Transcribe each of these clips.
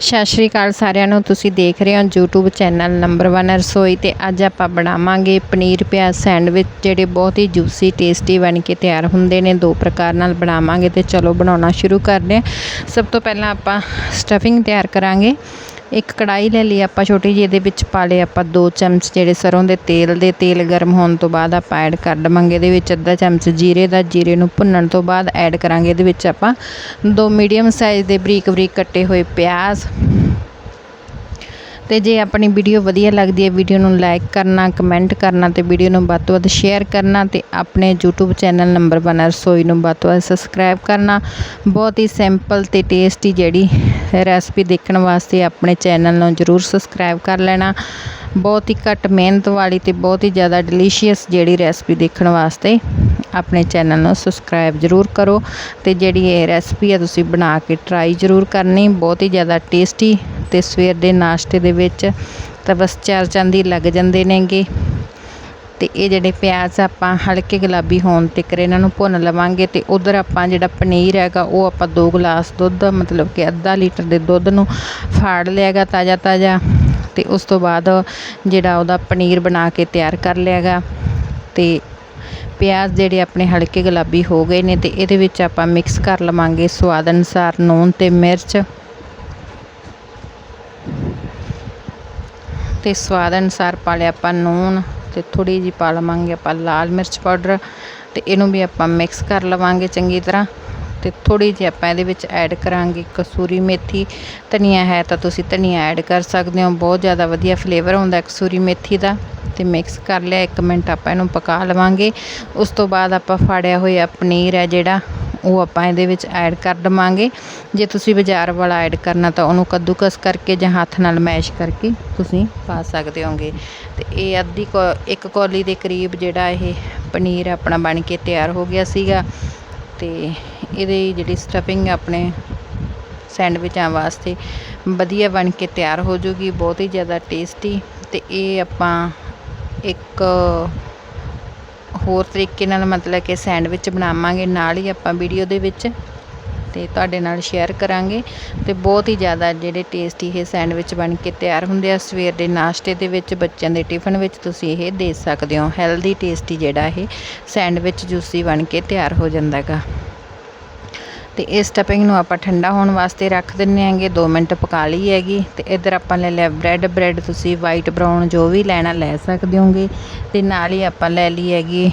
ਸਤਿ ਸ਼੍ਰੀ ਅਕਾਲ ਸਾਰਿਆਂ ਨੂੰ, ਤੁਸੀਂ ਦੇਖ ਰਹੇ ਹੋ YouTube ਚੈਨਲ ਨੰਬਰ 1 ਰਸੋਈ ਤੇ ਅੱਜ ਆਪਾਂ ਬਣਾਵਾਂਗੇ ਪਨੀਰ ਪਿਆਜ਼ ਸੈਂਡਵਿਚ, ਜਿਹੜੇ ਬਹੁਤ ਹੀ ਜੂਸੀ ਟੇਸਟੀ ਬਣ ਕੇ ਤਿਆਰ ਹੁੰਦੇ ਨੇ, ਦੋ ਪ੍ਰਕਾਰ ਨਾਲ ਬਣਾਵਾਂਗੇ ਤੇ ਚਲੋ ਬਣਾਉਣਾ ਸ਼ੁਰੂ ਕਰਦੇ ਹਾਂ। ਸਭ ਤੋਂ ਪਹਿਲਾਂ ਆਪਾਂ ਸਟਫਿੰਗ ਤਿਆਰ ਕਰਾਂਗੇ। ਇੱਕ ਕੜਾਹੀ ਲੈ ਲਈ ਆਪਾਂ ਛੋਟੀ ਜਿਹੀ, ਇਹਦੇ ਵਿੱਚ ਪਾ ਲਏ ਆਪਾਂ 2 ਚਮਚ ਜਿਹੜੇ ਸਰੋਂ ਦੇ ਤੇਲ ਦੇ, ਤੇਲ ਗਰਮ ਹੋਣ ਤੋਂ ਬਾਅਦ ਆਪਾਂ ਐਡ ਕਰ ਦਵਾਂਗੇ। ਇਹਦੇ ਵਿੱਚ ਅੱਧਾ ਚਮਚ ਜੀਰੇ ਦਾ, ਜੀਰੇ ਨੂੰ ਭੁੰਨਣ ਤੋਂ ਬਾਅਦ ਐਡ ਕਰਾਂਗੇ। ਇਹਦੇ ਵਿੱਚ ਆਪਾਂ ਦੋ ਮੀਡੀਅਮ ਸਾਈਜ਼ ਦੇ ਬਰੀਕ ਬਰੀਕ ਕੱਟੇ ਹੋਏ ਪਿਆਜ਼ ਅਤੇ ਜੇ ਆਪਣੀ ਵੀਡੀਓ ਵਧੀਆ ਲੱਗਦੀ ਹੈ, ਵੀਡੀਓ ਨੂੰ ਲਾਈਕ ਕਰਨਾ ਕਮੈਂਟ ਕਰਨਾ ਅਤੇ ਵੀਡੀਓ ਨੂੰ ਵੱਧ ਤੋਂ ਵੱਧ ਸ਼ੇਅਰ ਕਰਨਾ ਅਤੇ ਆਪਣੇ YouTube ਚੈਨਲ ਨੰਬਰ 1 ਰਸੋਈ ਨੂੰ ਵੱਧ ਤੋਂ ਵੱਧ ਸਬਸਕ੍ਰਾਈਬ ਕਰਨਾ। ਬਹੁਤ ਹੀ ਸਿੰਪਲ ਅਤੇ ਟੇਸਟੀ ਜਿਹੜੀ ਰੈਸਪੀ ਦੇਖਣ ਵਾਸਤੇ ਆਪਣੇ ਚੈਨਲ ਨੂੰ ਜਰੂਰ ਸਬਸਕ੍ਰਾਈਬ ਕਰ ਲੈਣਾ। ਬਹੁਤ ਹੀ ਘੱਟ ਮਿਹਨਤ ਵਾਲੀ ਤੇ ਬਹੁਤ ਹੀ ਜ਼ਿਆਦਾ ਡਿਲੀਸ਼ੀਅਸ ਜਿਹੜੀ ਰੈਸਪੀ ਦੇਖਣ ਵਾਸਤੇ ਆਪਣੇ ਚੈਨਲ ਨੂੰ ਸਬਸਕ੍ਰਾਈਬ ਜਰੂਰ ਕਰੋ ਤੇ ਜਿਹੜੀ ਇਹ ਰੈਸਪੀ ਹੈ ਤੁਸੀਂ ਬਣਾ ਕੇ ਟਰਾਈ ਜਰੂਰ ਕਰਨੀ, ਬਹੁਤ ਹੀ ਜ਼ਿਆਦਾ ਟੇਸਟੀ ਤੇ ਸਵੇਰ ਦੇ ਨਾਸ਼ਤੇ ਦੇ ਵਿੱਚ ਤਾਂ ਬਸ ਚਾਰ ਚੰਦੀ ਲੱਗ ਜਾਂਦੇ ਨੇਗੇ। ਤੇ ਇਹ ਜਿਹੜੇ ਪਿਆਜ਼ ਆਪਾਂ ਹਲਕੇ ਗੁਲਾਬੀ ਹੋਣ ਤੱਕ ਇਹਨਾਂ ਨੂੰ ਭੁੰਨ ਲਵਾਂਗੇ ਤੇ ਉਧਰ ਆਪਾਂ ਜਿਹੜਾ ਪਨੀਰ ਹੈਗਾ ਉਹ ਆਪਾਂ 2 ਗਲਾਸ ਦੁੱਧ, ਮਤਲਬ ਕਿ ਅੱਧਾ ਲੀਟਰ ਦੇ ਦੁੱਧ ਨੂੰ ਫਾੜ ਲਿਆਗਾ ਤਾਜ਼ਾ ਤਾਜ਼ਾ ਅਤੇ ਉਸ ਤੋਂ ਬਾਅਦ ਜਿਹੜਾ ਉਹਦਾ ਪਨੀਰ ਬਣਾ ਕੇ ਤਿਆਰ ਕਰ ਲਿਆ ਗਾ। ਅਤੇ ਪਿਆਜ਼ ਜਿਹੜੇ ਆਪਣੇ ਹਲਕੇ ਗੁਲਾਬੀ ਹੋ ਗਏ ਨੇ ਅਤੇ ਇਹਦੇ ਵਿੱਚ ਆਪਾਂ ਮਿਕਸ ਕਰ ਲਵਾਂਗੇ ਸਵਾਦ ਅਨੁਸਾਰ ਨੂਣ ਅਤੇ ਮਿਰਚ। ਤੇ ਸਵਾਦ ਅਨੁਸਾਰ ਪਾ ਲਿਆ ਆਪਾਂ ਨੂਨ ਤੇ ਥੋੜੀ ਜਿਹੀ ਪਾ ਲਵਾਂਗੇ ਆਪਾਂ ਲਾਲ ਮਿਰਚ ਪਾਊਡਰ ਤੇ ਇਹਨੂੰ ਵੀ ਆਪਾਂ ਮਿਕਸ ਕਰ ਲਵਾਂਗੇ ਚੰਗੀ ਤਰ੍ਹਾਂ। ਤੇ ਥੋੜੀ ਜਿਹੀ ਆਪਾਂ ਇਹਦੇ ਵਿੱਚ ਐਡ ਕਰਾਂਗੇ ਕਸੂਰੀ ਮੇਥੀ। ਧਨੀਆ ਹੈ ਤਾਂ ਤੁਸੀਂ ਧਨੀਆ ਐਡ ਕਰ ਸਕਦੇ ਹੋ। ਬਹੁਤ ਜ਼ਿਆਦਾ ਵਧੀਆ ਫਲੇਵਰ ਆਉਂਦਾ ਕਸੂਰੀ ਮੇਥੀ ਦਾ। ਤੇ ਮਿਕਸ ਕਰ ਲਿਆ 1 ਮਿੰਟ ਆਪਾਂ ਇਹਨੂੰ ਪਕਾ ਲਵਾਂਗੇ। ਉਸ ਤੋਂ ਬਾਅਦ ਆਪਾਂ ਫਾੜਿਆ ਹੋਇਆ ਪਨੀਰ ਹੈ ਜਿਹੜਾ, ਉਹ ਆਪਾਂ ਇਹਦੇ ਵਿੱਚ ਐਡ ਕਰ ਦਵਾਂਗੇ। ਜੇ ਤੁਸੀਂ ਬਾਜ਼ਾਰ ਵਾਲਾ ਐਡ ਕਰਨਾ ਤਾਂ ਉਹਨੂੰ ਕੱਦੂਕਸ ਕਰਕੇ ਜਾਂ ਹੱਥ ਨਾਲ ਮੈਸ਼ ਕਰਕੇ ਤੁਸੀਂ ਪਾ ਸਕਦੇ ਹੋਗੇ ਤੇ ਇਹ ਅੱਧੀ ਕੋ, ਇੱਕ ਕੌਲੀ ਦੇ ਕਰੀਬ ਜਿਹੜਾ ਇਹ ਪਨੀਰ ਆਪਣਾ ਬਣ ਕੇ ਤਿਆਰ ਹੋ ਗਿਆ ਸੀਗਾ। ਤੇ ਇਹਦੀ ਜਿਹੜੀ ਸਟਫਿੰਗ ਆਪਣੇ ਸੈਂਡਵਿਚਾਂ ਵਾਸਤੇ ਵਧੀਆ ਬਣ ਕੇ ਤਿਆਰ ਹੋ ਜੂਗੀ ਬਹੁਤ ਹੀ ਜ਼ਿਆਦਾ ਟੇਸਟੀ ਤੇ ਇਹ ਆਪਾਂ ਇੱਕ ਹੋਰ ਤਰੀਕੇ ਨਾਲ ਮਤਲਬ ਕਿ ਸੈਂਡਵਿਚ ਬਣਾਵਾਂਗੇ, ਨਾਲ ਹੀ ਆਪਾਂ ਵੀਡੀਓ ਦੇ ਵਿੱਚ। ਤੇ ਤੁਹਾਡੇ ਨਾਲ ਸ਼ੇਅਰ ਕਰਾਂਗੇ ਤੇ ਬਹੁਤ ਹੀ ਜ਼ਿਆਦਾ ਜਿਹੜੇ ਟੇਸਟੀ ਇਹ ਸੈਂਡਵਿਚ ਬਣ ਕੇ ਤਿਆਰ ਹੁੰਦੇ ਆ। ਸਵੇਰ ਦੇ ਨਾਸ਼ਤੇ ਦੇ ਵਿੱਚ ਬੱਚਿਆਂ ਦੇ ਟਿਫਨ ਵਿੱਚ ਤੁਸੀਂ ਇਹ ਦੇ ਸਕਦੇ ਹੋ। ਹੈਲਦੀ ਟੇਸਟੀ ਜਿਹੜਾ ਇਹ ਸੈਂਡਵਿਚ ਜੂਸੀ ਬਣ ਕੇ ਤਿਆਰ ਹੋ ਜਾਂਦਾ ਹੈਗਾ। ਤੇ ਇਸ ਸਟਫਿੰਗ ਨੂੰ ਆਪਾਂ ਠੰਡਾ ਹੋਣ ਵਾਸਤੇ ਰੱਖ ਦਿੰਨੇ ਆਂਗੇ 2 ਮਿੰਟ ਪਕਾ ਲਈ ਹੈਗੀ ਤੇ ਇੱਧਰ ਆਪਾਂ ਲੈ ਲਿਆ ਬ੍ਰੈਡ ਬ੍ਰੈਡ ਤੁਸੀਂ ਵਾਈਟ ਬਰਾਊਨ ਜੋ ਵੀ ਲੈਣਾ ਲੈ ਸਕਦੇ ਹੋਗੇ। ਤੇ ਨਾਲ ਹੀ ਆਪਾਂ ਲੈ ਲਈ ਹੈਗੀ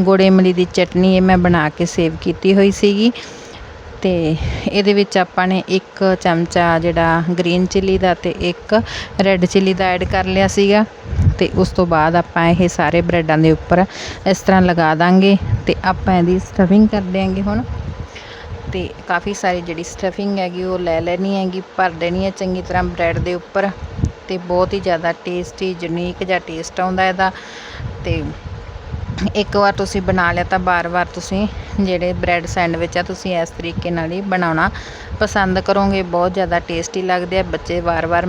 ਗੁੜ ਇਮਲੀ ਦੀ ਚਟਨੀ ਇਹ ਮੈਂ ਬਣਾ ਕੇ ਸੇਵ ਕੀਤੀ ਹੋਈ ਸੀਗੀ। ਤੇ ਇਹਦੇ ਵਿੱਚ ਆਪਾਂ ਨੇ ਇੱਕ ਚਮਚਾ ਜਿਹੜਾ ਗ੍ਰੀਨ ਚਿੱਲੀ ਦਾ ਅਤੇ ਇੱਕ ਰੈੱਡ ਚਿੱਲੀ ਦਾ ਐਡ ਕਰ ਲਿਆ ਸੀਗਾ ਅਤੇ ਉਸ ਤੋਂ ਬਾਅਦ ਆਪਾਂ ਇਹ ਸਾਰੇ ਬ੍ਰੈਡਾਂ ਦੇ ਉੱਪਰ ਇਸ ਤਰ੍ਹਾਂ ਲਗਾ ਦਾਂਗੇ ਅਤੇ ਆਪਾਂ ਇਹਦੀ ਸਟਫਿੰਗ ਕਰ ਦਿਆਂਗੇ ਹੁਣ। ਅਤੇ ਕਾਫੀ ਸਾਰੀ ਜਿਹੜੀ ਸਟਫਿੰਗ ਹੈਗੀ ਉਹ ਲੈ ਲੈਣੀ ਹੈਗੀ, ਭਰ ਦੇਣੀ ਹੈ ਚੰਗੀ ਤਰ੍ਹਾਂ ਬ੍ਰੈਡ ਦੇ ਉੱਪਰ ਅਤੇ ਬਹੁਤ ਹੀ ਜ਼ਿਆਦਾ ਟੇਸਟੀ ਯੂਨੀਕ ਜਿਹਾ ਟੇਸਟ ਆਉਂਦਾ ਇਹਦਾ ਅਤੇ ਇੱਕ ਵਾਰ ਤੁਸੀਂ ਬਣਾ ਲਿਆ ਤਾਂ ਬਾਰ-ਬਾਰ ਤੁਸੀਂ ਜਿਹੜੇ ਬ੍ਰੈਡ ਸੈਂਡਵਿਚ ਆ ਤੁਸੀਂ ਇਸ ਤਰੀਕੇ ਨਾਲ ਹੀ ਬਣਾਉਣਾ ਪਸੰਦ ਕਰੋਗੇ, ਬਹੁਤ ਜ਼ਿਆਦਾ ਟੇਸਟੀ ਲੱਗਦੇ ਆ, ਬੱਚੇ ਵਾਰ-ਵਾਰ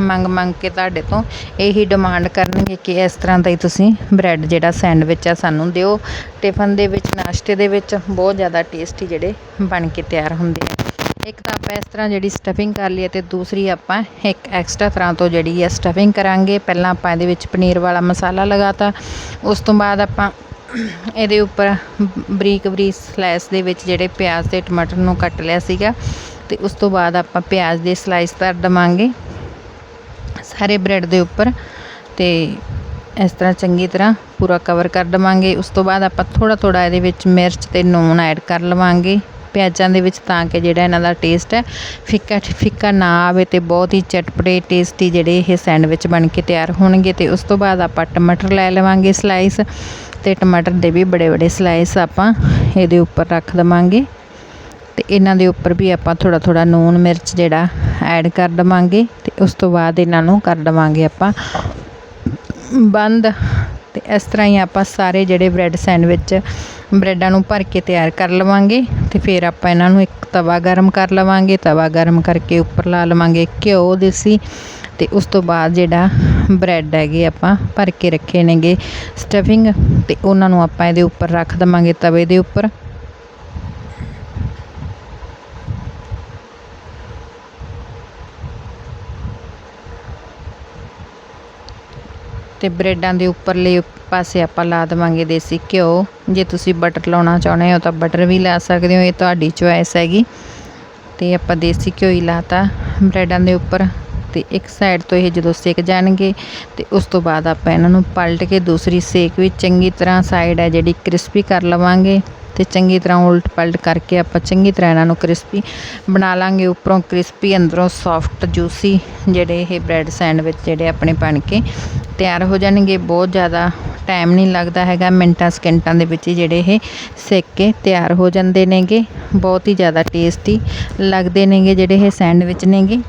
ਮੰਗ ਮੰਗ ਕੇ ਤੁਹਾਡੇ ਤੋਂ ਇਹੀ ਡਿਮਾਂਡ ਕਰਨਗੇ ਕਿ ਇਸ ਤਰ੍ਹਾਂ ਦਾ ਹੀ ਤੁਸੀਂ ਬ੍ਰੈਡ ਜਿਹੜਾ ਸੈਂਡਵਿਚ ਆ ਸਾਨੂੰ ਦਿਓ। ਟਿਫਨ ਦੇ ਵਿੱਚ, ਨਾਸ਼ਤੇ ਦੇ ਵਿੱਚ ਬਹੁਤ ਜ਼ਿਆਦਾ ਟੇਸਟੀ ਜਿਹੜੇ ਬਣ ਕੇ ਤਿਆਰ ਹੁੰਦੇ ਆ। ਇੱਕ ਤਾਂ ਆਪਾਂ ਇਸ ਤਰ੍ਹਾਂ ਜਿਹੜੀ ਸਟਫਿੰਗ ਕਰ ਲਈ ਅਤੇ ਦੂਸਰੀ ਆਪਾਂ ਇੱਕ ਐਕਸਟਰਾ ਤਰ੍ਹਾਂ ਤੋਂ ਜਿਹੜੀ ਹੈ ਸਟਫਿੰਗ ਕਰਾਂਗੇ। ਪਹਿਲਾਂ ਆਪਾਂ ਇਹਦੇ ਵਿੱਚ ਪਨੀਰ ਵਾਲਾ ਮਸਾਲਾ ਲਗਾਤਾ। ਉਸ ਤੋਂ ਬਾਅਦ ਆਪਾਂ ਇਹਦੇ ਉੱਪਰ ਬਰੀਕ ਬਰੀਕ ਸਲਾਈਸ ਦੇ ਵਿੱਚ ਜਿਹੜੇ ਪਿਆਜ਼ ਤੇ ਟਮਾਟਰ ਨੂੰ ਕੱਟ ਲਿਆ ਸੀਗਾ ਤੇ ਉਸ ਤੋਂ ਬਾਅਦ ਆਪਾਂ ਪਿਆਜ਼ ਦੇ ਸਲਾਈਸ ਧਰ ਦਵਾਂਗੇ ਸਾਰੇ ਬ੍ਰੈਡ ਦੇ ਉੱਪਰ ਤੇ ਇਸ ਤਰ੍ਹਾਂ ਚੰਗੀ ਤਰ੍ਹਾਂ ਪੂਰਾ ਕਵਰ ਕਰ ਦਵਾਂਗੇ। ਉਸ ਤੋਂ ਬਾਅਦ ਆਪਾਂ ਥੋੜਾ ਥੋੜਾ ਇਹਦੇ ਵਿੱਚ ਮਿਰਚ ਤੇ ਨੂਨ ਐਡ ਕਰ ਲਵਾਂਗੇ। ਪਿਆਜ਼ਾਂ ਦੇ ਵਿੱਚ ਤਾਂ ਕਿ ਜਿਹੜਾ ਇਹਨਾਂ ਦਾ ਟੇਸਟ ਹੈ, ਫਿੱਕਾ ਫਿੱਕਾ ਨਾ ਆਵੇ ਤੇ ਬਹੁਤ ਹੀ ਚਟਪਟੇ ਟੇਸਟੀ ਜਿਹੜੇ ਇਹ ਸੈਂਡਵਿਚ ਬਣ ਕੇ ਤਿਆਰ ਹੋਣਗੇ ਤੇ ਉਸ ਤੋਂ ਬਾਅਦ ਆਪਾਂ ਟਮਾਟਰ ਲੈ ਲਵਾਂਗੇ ਸਲਾਈਸ ਤੇ ਟਮਾਟਰ ਦੇ ਵੀ ਬੜੇ ਬੜੇ ਸਲਾਈਸ ਆਪਾਂ ਇਹਦੇ ਉੱਪਰ ਰੱਖ ਦਵਾਂਗੇ ਤੇ ਇਹਨਾਂ ਦੇ ਉੱਪਰ ਵੀ ਆਪਾਂ ਥੋੜਾ ਥੋੜਾ ਨੂਨ ਮਿਰਚ ਜਿਹੜਾ ਐਡ ਕਰ ਦਵਾਂਗੇ ਤੇ ਉਸ ਤੋਂ ਬਾਅਦ ਇਹਨਾਂ ਨੂੰ ਕਰ ਦਵਾਂਗੇ ਆਪਾਂ ਬੰਦ ਤੇ ਇਸ ਤਰ੍ਹਾਂ ਹੀ ਆਪਾਂ ਸਾਰੇ ਜਿਹੜੇ ਬ੍ਰੈਡ ਸੈਂਡਵਿਚ ਬ੍ਰੈਡਾਂ ਨੂੰ ਭਰ ਕੇ ਤਿਆਰ ਕਰ ਲਵਾਂਗੇ ਤੇ ਫਿਰ ਆਪਾਂ ਇਹਨਾਂ ਨੂੰ ਇੱਕ ਤਵਾ ਗਰਮ ਕਰ ਲਵਾਂਗੇ, ਤਵਾ ਗਰਮ ਕਰਕੇ ਉੱਪਰ ਲਾ ਲਵਾਂਗੇ ਘਿਓ, ਦੇਸੀ ਤੇ ਉਸ ਤੋਂ ਬਾਅਦ ਜਿਹੜਾ ਬ੍ਰੈਡ ਹੈਗੇ ਆਪਾਂ ਭਰ ਕੇ ਰੱਖੇ ਨੇਗੇ ਸਟਫਿੰਗ ਤੇ ਉਹਨਾਂ ਨੂੰ ਆਪਾਂ ਇਹਦੇ ਉੱਪਰ ਰੱਖ ਦਵਾਂਗੇ ਤਵੇ ਦੇ ਉੱਪਰ। ਤੇ ਬ੍ਰੈਡਾਂ ਦੇ ਉੱਪਰਲੇ ਪਾਸੇ ਆਪਾਂ ਲਾ ਦੇਵਾਂਗੇ ਦੇਸੀ ਘਿਓ। ਜੇ ਤੁਸੀਂ ਬਟਰ ਲਾਉਣਾ ਚਾਹੁੰਦੇ ਹੋ ਤਾਂ ਬਟਰ ਵੀ ਲਾ ਸਕਦੇ ਹੋ, ਇਹ ਤੁਹਾਡੀ ਚੁਆਇਸ ਹੈਗੀ। ਤੇ ਆਪਾਂ ਦੇਸੀ ਘਿਓ ਹੀ ਲਾਤਾ ਬ੍ਰੈਡਾਂ ਦੇ ਉੱਪਰ ਤੇ ਇੱਕ ਸਾਈਡ ਤੋਂ ਇਹ ਜਦੋਂ ਸੇਕ ਜਾਣਗੇ ਤੇ ਉਸ ਤੋਂ ਬਾਅਦ ਆਪਾਂ ਇਹਨਾਂ ਨੂੰ ਪਲਟ ਕੇ ਦੂਸਰੀ ਸੇਕ ਵੀ ਚੰਗੀ ਤਰ੍ਹਾਂ ਸਾਈਡ ਹੈ ਜਿਹੜੀ ਕ੍ਰਿਸਪੀ ਕਰ ਲਵਾਂਗੇ। ਤੇ ਚੰਗੀ ਤਰ੍ਹਾਂ ਉਲਟ ਪਲਟ ਕਰਕੇ ਆਪਾਂ ਚੰਗੀ ਤਰ੍ਹਾਂ ਇਹਨਾਂ ਨੂੰ ਕ੍ਰਿਸਪੀ ਬਣਾ ਲਾਂਗੇ। ਉੱਪਰੋਂ ਕ੍ਰਿਸਪੀ ਅੰਦਰੋਂ ਸੌਫਟ ਜੂਸੀ ਜਿਹੜੇ ਇਹ ਬ੍ਰੈਡ ਸੈਂਡਵਿਚ ਜਿਹੜੇ ਆਪਣੇ ਬਣ ਕੇ ਤਿਆਰ ਹੋ ਜਾਣਗੇ। ਬਹੁਤ ਜ਼ਿਆਦਾ ਟਾਈਮ ਨਹੀਂ ਲੱਗਦਾ ਹੈਗਾ, ਮਿੰਟਾਂ ਸਕਿੰਟਾਂ ਦੇ ਵਿੱਚ ਜਿਹੜੇ ਇਹ ਸੇਕ ਕੇ ਤਿਆਰ ਹੋ ਜਾਂਦੇ ਨੇਗੇ। ਬਹੁਤ ਹੀ ਜ਼ਿਆਦਾ ਟੇਸਟੀ ਲੱਗਦੇ ਨੇਗੇ ਜਿਹੜੇ ਇਹ ਸੈਂਡਵਿਚ ਨੇਗੇ।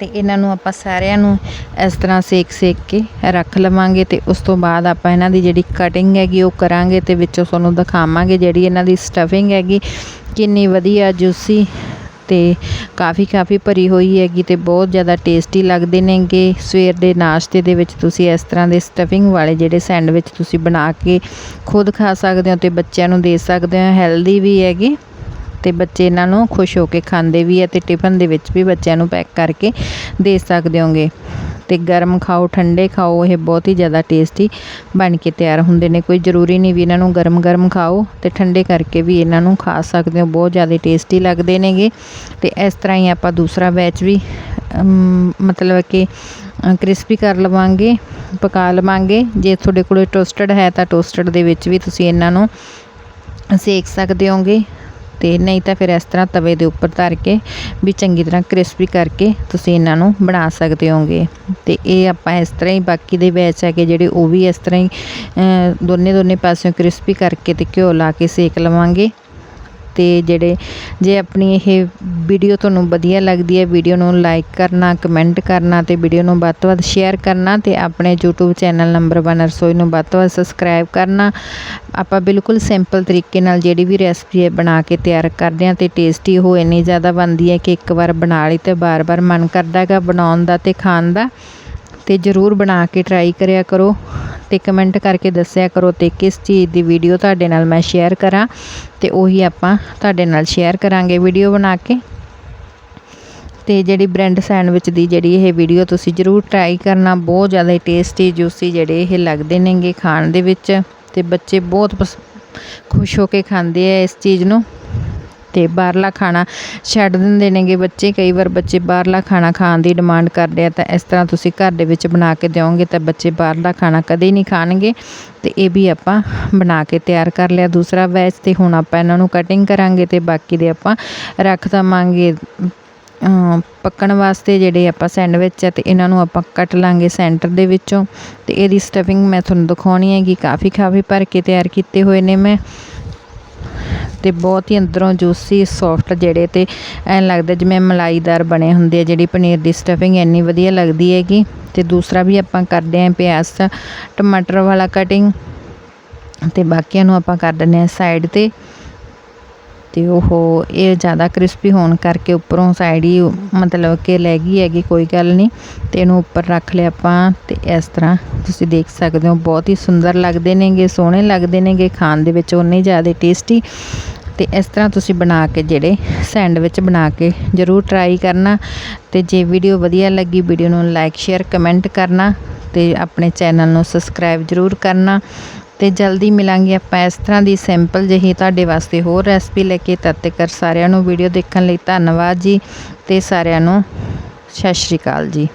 ਤੇ ਇਹਨਾਂ ਨੂੰ ਆਪਾਂ ਸਾਰਿਆਂ ਨੂੰ ਇਸ ਤਰ੍ਹਾਂ ਸੇਕ ਸੇਕ ਕੇ ਰੱਖ ਲਵਾਂਗੇ ਤੇ ਉਸ ਤੋਂ ਬਾਅਦ ਆਪਾਂ ਇਹਨਾਂ ਦੀ ਜਿਹੜੀ ਕਟਿੰਗ ਹੈਗੀ ਉਹ ਕਰਾਂਗੇ ਤੇ ਵਿੱਚੋਂ ਤੁਹਾਨੂੰ ਦਿਖਾਵਾਂਗੇ ਜਿਹੜੀ ਇਹਨਾਂ ਦੀ ਸਟਫਿੰਗ ਹੈਗੀ, ਕਿੰਨੀ ਵਧੀਆ ਜੂਸੀ ਤੇ ਕਾਫੀ ਕਾਫੀ ਭਰੀ ਹੋਈ ਹੈਗੀ ਤੇ ਬਹੁਤ ਜ਼ਿਆਦਾ ਟੇਸਟੀ ਲੱਗਦੇ ਨੇਗੇ। ਸਵੇਰ ਦੇ ਨਾਸ਼ਤੇ ਦੇ ਵਿੱਚ ਤੁਸੀਂ ਇਸ ਤਰ੍ਹਾਂ ਦੇ ਸਟਫਿੰਗ ਵਾਲੇ ਜਿਹੜੇ ਸੈਂਡਵਿਚ ਤੁਸੀਂ ਬਣਾ ਕੇ ਖੁਦ ਖਾ ਸਕਦੇ ਹੋ ਤੇ ਬੱਚਿਆਂ ਨੂੰ ਦੇ ਸਕਦੇ ਹੋ ਹੈਲਦੀ ਵੀ ਹੈਗੀ। ਤੇ ਬੱਚੇ ਇਹਨਾਂ ਨੂੰ ਖੁਸ਼ ਹੋ ਕੇ ਖਾਂਦੇ ਵੀ ਹੈ ਤੇ ਟਿਫਨ ਦੇ ਵਿੱਚ ਵੀ ਬੱਚਿਆਂ ਨੂੰ ਪੈਕ ਕਰਕੇ ਦੇ ਸਕਦੇ ਹੋਗੇ। ਤੇ ਗਰਮ ਖਾਓ, ਠੰਡੇ ਖਾਓ, ਇਹ ਬਹੁਤ ਹੀ ਜ਼ਿਆਦਾ ਟੇਸਟੀ ਬਣ ਕੇ ਤਿਆਰ ਹੁੰਦੇ ਨੇ। ਕੋਈ ਜ਼ਰੂਰੀ ਨਹੀਂ ਵੀ ਇਹਨਾਂ ਨੂੰ ਗਰਮ ਗਰਮ ਖਾਓ ਤੇ ਠੰਡੇ ਕਰਕੇ ਵੀ ਇਹਨਾਂ ਨੂੰ ਖਾ ਸਕਦੇ ਹੋ। ਬਹੁਤ ਜ਼ਿਆਦਾ ਟੇਸਟੀ ਲੱਗਦੇ ਨੇਗੇ। ਤੇ ਇਸ ਤਰ੍ਹਾਂ ਹੀ ਆਪਾਂ ਦੂਸਰਾ ਬੈਚ ਵੀ ਮਤਲਬ ਕਿ ਕ੍ਰਿਸਪੀ ਕਰ ਲਵਾਂਗੇ, ਪਕਾ ਲਵਾਂਗੇ। ਜੇ ਤੁਹਾਡੇ ਕੋਲ ਟੋਸਟਡ ਹੈ ਤਾਂ ਟੋਸਟਡ ਦੇ ਵਿੱਚ ਵੀ ਤੁਸੀਂ ਇਹਨਾਂ ਨੂੰ ਸੇਕ ਸਕਦੇ ਹੋਗੇ। ਤੇ ਨਹੀਂ ਤਾਂ ਫਿਰ ਇਸ ਤਰ੍ਹਾਂ ਤਵੇ ਦੇ ਉੱਪਰ ਧਰ ਕੇ ਵੀ ਚੰਗੀ ਤਰ੍ਹਾਂ ਕ੍ਰਿਸਪੀ ਕਰਕੇ ਤੁਸੀਂ ਇਹਨਾਂ ਨੂੰ ਬਣਾ ਸਕਦੇ ਹੋਗੇ ਤੇ ਇਹ ਆਪਾਂ ਇਸ ਤਰ੍ਹਾਂ ਹੀ ਬਾਕੀ ਦੇ ਬੈਚ ਹੈਗੇ ਜਿਹੜੇ ਉਹ ਵੀ ਇਸ ਤਰ੍ਹਾਂ ਹੀ ਦੋਨੇ ਦੋਨੇ ਪਾਸਿਓਂ ਕ੍ਰਿਸਪੀ ਕਰਕੇ ਤੇ ਘਿਓ ਲਾ ਕੇ ਸੇਕ ਲਵਾਂਗੇ। ਅਤੇ ਜਿਹੜੇ ਜੇ ਆਪਣੀ ਇਹ ਵੀਡੀਓ ਤੁਹਾਨੂੰ ਵਧੀਆ ਲੱਗਦੀ ਹੈ, ਵੀਡੀਓ ਨੂੰ ਲਾਈਕ ਕਰਨਾ ਕਮੈਂਟ ਕਰਨਾ ਅਤੇ ਵੀਡੀਓ ਨੂੰ ਵੱਧ ਤੋਂ ਵੱਧ ਸ਼ੇਅਰ ਕਰਨਾ ਅਤੇ ਆਪਣੇ YouTube ਚੈਨਲ ਨੰਬਰ 1 ਰਸੋਈ ਨੂੰ ਵੱਧ ਤੋਂ ਵੱਧ ਸਬਸਕ੍ਰਾਈਬ ਕਰਨਾ। ਆਪਾਂ ਬਿਲਕੁਲ ਸਿੰਪਲ ਤਰੀਕੇ ਨਾਲ ਜਿਹੜੀ ਵੀ ਰੈਸਪੀ ਹੈ ਬਣਾ ਕੇ ਤਿਆਰ ਕਰਦੇ ਹਾਂ ਅਤੇ ਟੇਸਟੀ ਉਹ ਇੰਨੀ ਜ਼ਿਆਦਾ ਬਣਦੀ ਹੈ ਕਿ ਇੱਕ ਵਾਰ ਬਣਾ ਲਈ ਤੇ ਬਾਰ-ਬਾਰ ਮਨ ਕਰਦਾ ਹੈਗਾ ਬਣਾਉਣ ਦਾ ਤੇ ਖਾਣ ਦਾ। ਤੇ ਜਰੂਰ ਬਣਾ ਕੇ ਟਰਾਈ ਕਰਿਆ ਕਰੋ ਤੇ ਕਮੈਂਟ ਕਰਕੇ ਦੱਸਿਆ ਕਰੋ ਤੇ ਕਿਸ ਚੀਜ਼ ਦੀ ਵੀਡੀਓ ਤੁਹਾਡੇ ਨਾਲ ਮੈਂ ਸ਼ੇਅਰ ਕਰਾਂ ਤੇ ਉਹੀ ਆਪਾਂ ਤੁਹਾਡੇ ਨਾਲ ਸ਼ੇਅਰ ਕਰਾਂਗੇ ਵੀਡੀਓ ਬਣਾ ਕੇ। ਤੇ ਜਿਹੜੀ ਬ੍ਰੈਂਡ ਸੈਂਡਵਿਚ ਦੀ ਜਿਹੜੀ ਇਹ ਵੀਡੀਓ ਤੁਸੀਂ ਜਰੂਰ ਟਰਾਈ ਕਰਨਾ, ਬਹੁਤ ਜ਼ਿਆਦਾ ਟੇਸਟੀ ਜੂਸੀ ਜਿਹੜੇ ਇਹ ਲੱਗਦੇ ਨੇਗੇ ਖਾਣ ਦੇ ਵਿੱਚ ਤੇ ਬੱਚੇ ਬਹੁਤ ਪਸ- ਖੁਸ਼ ਹੋ ਕੇ ਖਾਂਦੇ ਆ ਇਸ ਚੀਜ਼ ਨੂੰ। ਤੇ ਬਾਹਰਲਾ ਖਾਣਾ ਛੱਡ ਦਿੰਦੇ ਨੇਗੇ ਬੱਚੇ। ਕਈ ਵਾਰ ਬੱਚੇ ਬਾਹਰਲਾ ਖਾਣਾ ਖਾਣ ਦੀ ਡਿਮਾਂਡ ਕਰਦੇ ਆ ਤਾਂ ਇਸ ਤਰ੍ਹਾਂ ਤੁਸੀਂ ਘਰ ਦੇ ਵਿੱਚ ਬਣਾ ਕੇ ਦਿਓਗੇ ਤਾਂ ਬੱਚੇ ਬਾਹਰਲਾ ਖਾਣਾ ਕਦੇ ਨਹੀਂ ਖਾਣਗੇ। ਤੇ ਇਹ ਵੀ ਆਪਾਂ ਬਣਾ ਕੇ ਤਿਆਰ ਕਰ ਲਿਆ। ਦੂਸਰਾ ਵੈਜ ਤੇ ਹੁਣ ਆਪਾਂ ਇਹਨਾਂ ਨੂੰ ਕਟਿੰਗ ਕਰਾਂਗੇ ਤੇ ਬਾਕੀ ਦੇ ਆਪਾਂ ਰੱਖ ਦਵਾਂਗੇ। ਪੱਕਣ ਵਾਸਤੇ ਜਿਹੜੇ ਆਪਾਂ ਸੈਂਡਵਿਚ ਹੈ ਤੇ ਇਹਨਾਂ ਨੂੰ ਆਪਾਂ ਕੱਟ ਲਾਂਗੇ ਸੈਂਟਰ ਦੇ ਵਿੱਚੋਂ। ਤੇ ਇਹਦੀ ਸਟਫਿੰਗ ਮੈਂ ਤੁਹਾਨੂੰ ਦਿਖਾਉਣੀ ਹੈਗੀ। ਕਾਫੀ ਕਾਫੀ ਭਰ ਕੇ ਤਿਆਰ ਕੀਤੇ ਹੋਏ ਨੇ ਮੈਂ। ਤੇ ਬਹੁਤ ਹੀ ਅੰਦਰੋਂ ਜੂਸੀ ਸੌਫਟ ਜਿਹੜੇ ਤੇ ਐਂ ਲੱਗਦਾ ਜਿਵੇਂ ਮਲਾਈਦਾਰ ਬਣੇ ਹੁੰਦੇ ਆ, ਜਿਹੜੀ ਪਨੀਰ ਦੀ ਸਟਫਿੰਗ ਇੰਨੀ ਵਧੀਆ ਲੱਗਦੀ ਹੈਗੀ। ਤੇ ਦੂਸਰਾ ਵੀ ਆਪਾਂ ਕਰਦੇ ਆਂ ਪਿਆਜ਼, ਟਮਾਟਰ ਵਾਲਾ ਕਟਿੰਗ ਤੇ ਬਾਕੀਆਂ ਨੂੰ ਆਪਾਂ ਕਰ ਦਿੰਦੇ ਆ ਸਾਈਡ ਤੇ। ਤੇ ਉਹ ਇਹ ਜ਼ਿਆਦਾ ਕ੍ਰਿਸਪੀ ਹੋਣ ਕਰਕੇ ਉੱਪਰੋਂ ਸਾਈਡ ਹੀ ਮਤਲਬ ਕਿ ਲੈ ਗਈ ਹੈਗੀ, ਕੋਈ ਗੱਲ ਨਹੀਂ। ਤੇ ਇਹਨੂੰ ਉੱਪਰ ਰੱਖ ਲਿਆ ਆਪਾਂ ਤੇ ਇਸ ਤਰ੍ਹਾਂ ਤੁਸੀਂ ਦੇਖ ਸਕਦੇ ਹੋ, ਬਹੁਤ ਹੀ ਸੁੰਦਰ ਲੱਗਦੇ ਨੇਗੇ, ਸੋਹਣੇ ਲੱਗਦੇ ਨੇਗੇ, ਖਾਣ ਦੇ ਵਿੱਚ ਉਨੇ ਜ਼ਿਆਦਾ ਟੇਸਟੀ ਤੇ ਇਸ ਤਰ੍ਹਾਂ ਤੁਸੀਂ ਬਣਾ ਕੇ ਜਿਹੜੇ ਸੈਂਡਵਿਚ ਬਣਾ ਕੇ ਜਰੂਰ ਟਰਾਈ ਕਰਨਾ ਤੇ ਜੇ ਵੀਡੀਓ ਵਧੀਆ ਲੱਗੀ ਵੀਡੀਓ ਨੂੰ ਲਾਈਕ ਸ਼ੇਅਰ ਕਮੈਂਟ ਕਰਨਾ ਤੇ ਆਪਣੇ ਚੈਨਲ ਨੂੰ ਸਬਸਕ੍ਰਾਈਬ ਜਰੂਰ ਕਰਨਾ ਤੇ ਜਲਦੀ ਮਿਲਾਂਗੇ ਆਪਾਂ ਇਸ ਤਰ੍ਹਾਂ ਦੀ ਸਿੰਪਲ ਜਿਹੀ ਤੁਹਾਡੇ ਵਾਸਤੇ ਹੋਰ ਰੈਸਪੀ ਲੈ ਕੇ। ਤਦ ਤੱਕ ਸਾਰਿਆਂ ਨੂੰ ਵੀਡੀਓ ਦੇਖਣ ਲਈ ਧੰਨਵਾਦ ਜੀ ਤੇ ਸਾਰਿਆਂ ਨੂੰ ਸਤਿ ਸ਼੍ਰੀ ਅਕਾਲ ਜੀ।